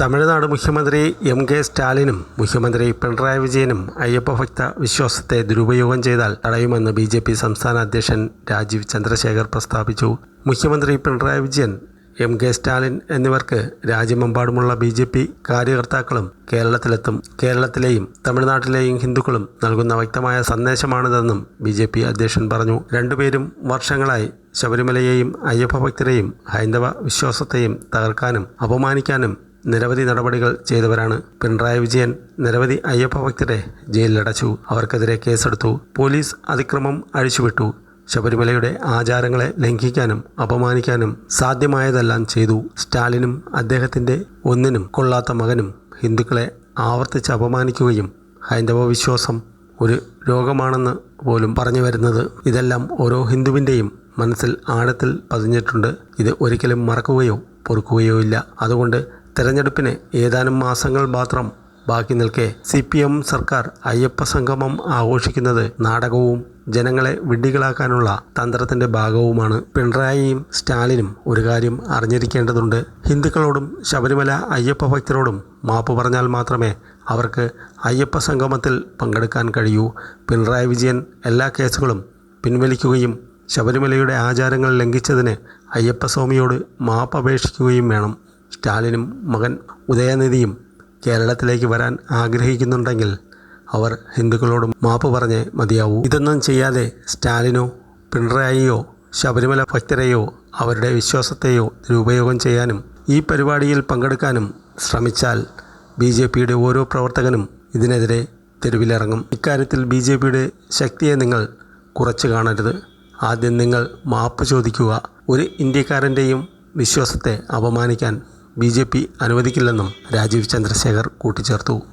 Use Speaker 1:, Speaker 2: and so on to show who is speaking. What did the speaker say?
Speaker 1: തമിഴ്നാട് മുഖ്യമന്ത്രി M K സ്റ്റാലിനും മുഖ്യമന്ത്രി പിണറായി വിജയനും അയ്യപ്പ ഭക്ത വിശ്വാസത്തെ ദുരുപയോഗം ചെയ്താൽ തടയുമെന്ന് ബി ജെ പി സംസ്ഥാന അധ്യക്ഷൻ രാജീവ് ചന്ദ്രശേഖർ പ്രസ്താവിച്ചു. മുഖ്യമന്ത്രി പിണറായി വിജയൻ എം കെ സ്റ്റാലിൻ എന്നിവർക്ക് രാജ്യമെമ്പാടുമുള്ള ബി ജെ പി കാര്യകർത്താക്കളും കേരളത്തിലെത്തും കേരളത്തിലെയും തമിഴ്നാട്ടിലെയും ഹിന്ദുക്കളും നൽകുന്ന വ്യക്തമായ സന്ദേശമാണിതെന്നും ബി ജെ പി അധ്യക്ഷൻ പറഞ്ഞു. രണ്ടുപേരും വർഷങ്ങളായി ശബരിമലയെയും അയ്യപ്പ ഭക്തരെയും ഹൈന്ദവ വിശ്വാസത്തെയും തകർക്കാനും അപമാനിക്കാനും നിരവധി നടപടികൾ ചെയ്തവരാണ്. പിണറായി വിജയൻ നിരവധി അയ്യപ്പ ഭക്തരെ ജയിലിലടച്ചു. അവർക്കെതിരെ കേസെടുത്തു. പോലീസ് അതിക്രമം അഴിച്ചുവിട്ടു. ശബരിമലയുടെ ആചാരങ്ങളെ ലംഘിക്കാനും അപമാനിക്കാനും സാധ്യമായതെല്ലാം ചെയ്തു. സ്റ്റാലിനും അദ്ദേഹത്തിന്റെ ഒന്നിനും കൊള്ളാത്ത മകനും ഹിന്ദുക്കളെ ആവർത്തിച്ച് അപമാനിക്കുകയും ഹൈന്ദവ വിശ്വാസം ഒരു രോഗമാണെന്ന് പോലും പറഞ്ഞു വരുന്നത് ഇതെല്ലാം ഓരോ ഹിന്ദുവിന്റെയും മനസ്സിൽ ആഴത്തിൽ പതിഞ്ഞിട്ടുണ്ട്. ഇത് ഒരിക്കലും മറക്കുകയോ പൊറുക്കുകയോ ഇല്ല. അതുകൊണ്ട് തെരഞ്ഞെടുപ്പിന് ഏതാനും മാസങ്ങൾ മാത്രം ബാക്കി നിൽക്കെ സി പി എം സർക്കാർ അയ്യപ്പ സംഗമം ആഘോഷിക്കുന്നത് നാടകവും ജനങ്ങളെ വിഡ്ഢികളാക്കാനുള്ള തന്ത്രത്തിന്റെ ഭാഗവുമാണ്. പിണറായിയും സ്റ്റാലിനും ഒരു കാര്യം അറിഞ്ഞിരിക്കേണ്ടതുണ്ട്. ഹിന്ദുക്കളോടും ശബരിമല അയ്യപ്പ ഭക്തരോടും മാപ്പ് പറഞ്ഞാൽ മാത്രമേ അവർക്ക് അയ്യപ്പ സംഗമത്തിൽ പങ്കെടുക്കാൻ കഴിയൂ. പിണറായി വിജയൻ എല്ലാ കേസുകളും പിൻവലിക്കുകയും ശബരിമലയുടെ ആചാരങ്ങൾ ലംഘിച്ചതിന് അയ്യപ്പസ്വാമിയോട് മാപ്പ് അപേക്ഷിക്കുകയും വേണം. സ്റ്റാലിനും മകൻ ഉദയനിധിയും കേരളത്തിലേക്ക് വരാൻ ആഗ്രഹിക്കുന്നുണ്ടെങ്കിൽ അവർ ഹിന്ദുക്കളോട് മാപ്പ് പറഞ്ഞേ മതിയാവൂ. ഇതൊന്നും ചെയ്യാതെ സ്റ്റാലിനോ പിണറായിയോ ശബരിമല ഭക്തരെയോ അവരുടെ വിശ്വാസത്തെയോ ദുരുപയോഗം ചെയ്യാനും ഈ പരിപാടിയിൽ പങ്കെടുക്കാനും ശ്രമിച്ചാൽ ബി ജെ പിയുടെ ഓരോ പ്രവർത്തകനും ഇതിനെതിരെ തെരുവിലിറങ്ങും. ഇക്കാര്യത്തിൽ ബി ജെ പിയുടെ ശക്തിയെ നിങ്ങൾ കുറച്ച് കാണരുത്. ആദ്യം നിങ്ങൾ മാപ്പ് ചോദിക്കുക. ഒരു ഇന്ത്യക്കാരന്റെയും വിശ്വാസത്തെ അപമാനിക്കാൻ ബി ജെ പി അനുവദിക്കില്ലെന്നും രാജീവ് ചന്ദ്രശേഖർ കൂട്ടിച്ചേർത്തു.